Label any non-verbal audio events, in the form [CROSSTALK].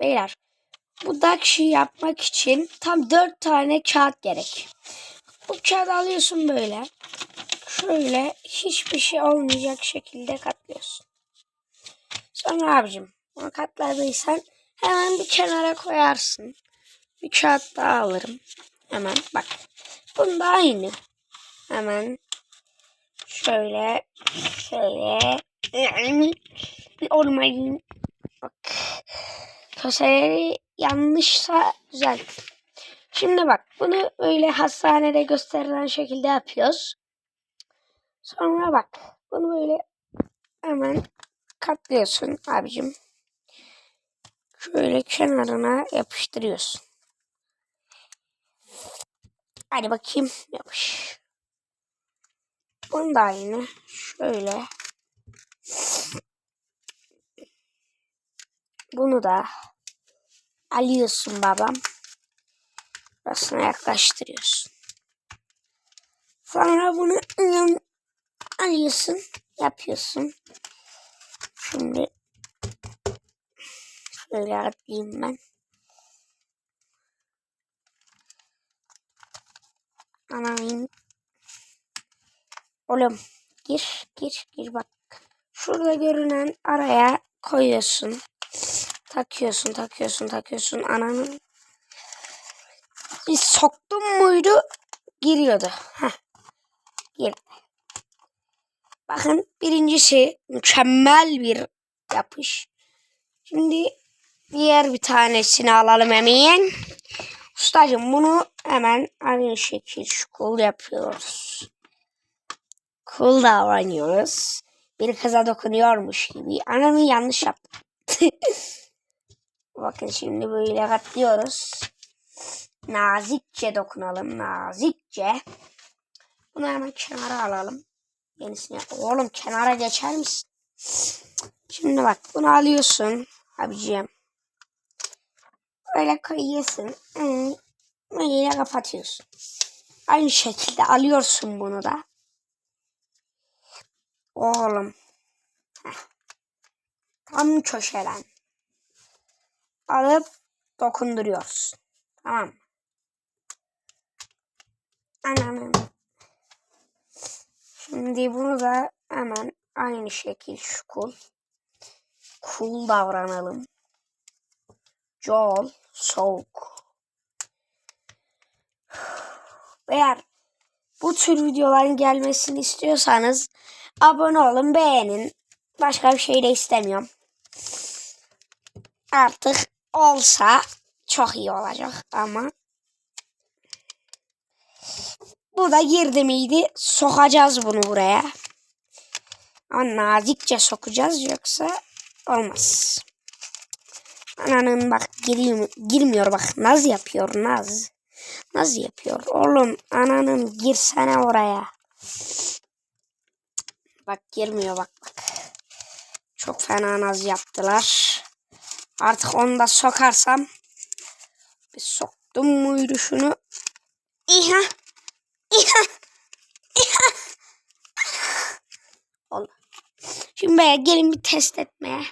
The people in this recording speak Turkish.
Beyler bu dakşi yapmak için tam dört tane kağıt gerek. Bu kağıdı alıyorsun böyle. Şöyle hiçbir şey olmayacak şekilde katlıyorsun. Sonra abicim bunu katladıysan hemen bir kenara koyarsın. Bir kağıt daha alırım. Hemen bak. Bunda aynı. Hemen şöyle şöyle bir olmayın. Köşeleri yanlışsa düzelt. Şimdi bak bunu öyle hastanede gösterilen şekilde yapıyoruz. Sonra bak bunu böyle hemen katlıyorsun abicim. Şöyle kenarına yapıştırıyorsun. Hadi bakayım yapış. Bunu da aynı. Şöyle. Bunu da alıyorsun babam. Burasına yaklaştırıyorsun. Sonra bunu ım, alıyorsun. Yapıyorsun. Şimdi şöyle atlayayım ben. Anam. Oğlum gir gir gir bak. Şurada görünen araya koyuyorsun. Takıyorsun takıyorsun takıyorsun ananın. Bir soktum muydu giriyordu. Heh. Girdi. Bakın birincisi mükemmel bir yapış. Şimdi diğer bir tanesini alalım hemen. Ustacığım bunu hemen aynı şekil cool yapıyoruz. Cool davranıyoruz. Bir kıza dokunuyormuş gibi. Anamı yanlış yaptım. [LAUGHS] Bakın şimdi böyle katlıyoruz. Nazikçe dokunalım. Nazikçe. Bunu hemen kenara alalım. Yenisini Oğlum kenara geçer misin? Şimdi bak bunu alıyorsun. Abiciğim. Böyle koyuyorsun. Hmm, Böyle kapatıyorsun. Aynı şekilde alıyorsun bunu da. Oğlum. Heh. Tam köşeden. Alıp dokunduruyoruz. Tamam mı? Ananın. Şimdi bunu da hemen aynı şekil şu kul. Cool davranalım. Joel soğuk. Eğer bu tür videoların gelmesini istiyorsanız abone olun, beğenin. Başka bir şey de istemiyorum. Artık olsa çok iyi olacak ama bu da girdi miydi sokacağız bunu buraya. Ama nazikçe sokacağız yoksa olmaz. Ananın bak giriyor, girmiyor bak naz yapıyor naz. Naz yapıyor oğlum ananın girsene oraya. Bak girmiyor bak bak. Çok fena naz yaptılar. Artık onu da sokarsam. Bir soktum muydu şunu? İha. İha. İha. Oldu. Şimdi gelin bir test etmeye.